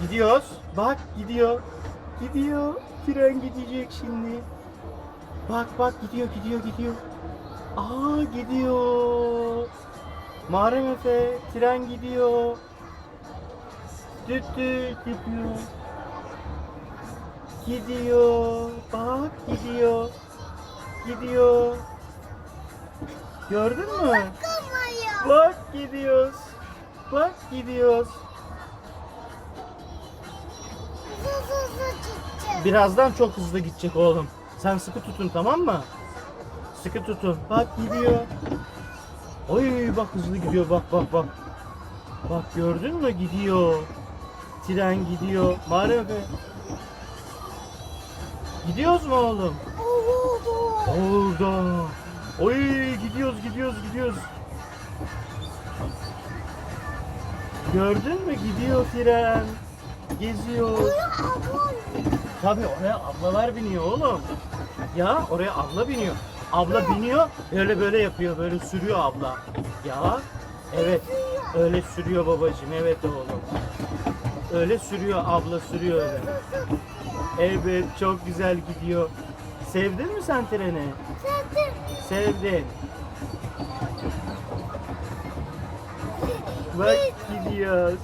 Gidiyoruz. Bak gidiyor. Gidiyor. Tren gidecek şimdi. Bak bak gidiyor gidiyor gidiyor. Aa gidiyor. Muharrem Efe tren gidiyor. Düt düt yapıyor. Gidiyor. Bak gidiyor. Gidiyor. Gördün mü? Bak gidiyoruz. Bak gidiyoruz. Birazdan çok hızlı gidecek oğlum. Sen sıkı tutun tamam mı? Sıkı tutun. Bak gidiyor. Oy bak hızlı gidiyor bak bak bak. Bak gördün mü gidiyor. Tren gidiyor. Mağara Efe. Gidiyoruz mu oğlum? Oldu. Orada. Oy gidiyoruz gidiyoruz gidiyoruz. Gördün mü gidiyor tren. Geziyor. Tabii oraya ablalar biniyor oğlum. Ya oraya abla biniyor. Abla biniyor öyle böyle yapıyor böyle sürüyor abla. Ya evet öyle sürüyor babacığım evet oğlum. Öyle sürüyor abla sürüyor öyle. Evet çok güzel gidiyor. Sevdin mi sen treni? Zaten Sevdin. Bak gidiyoruz.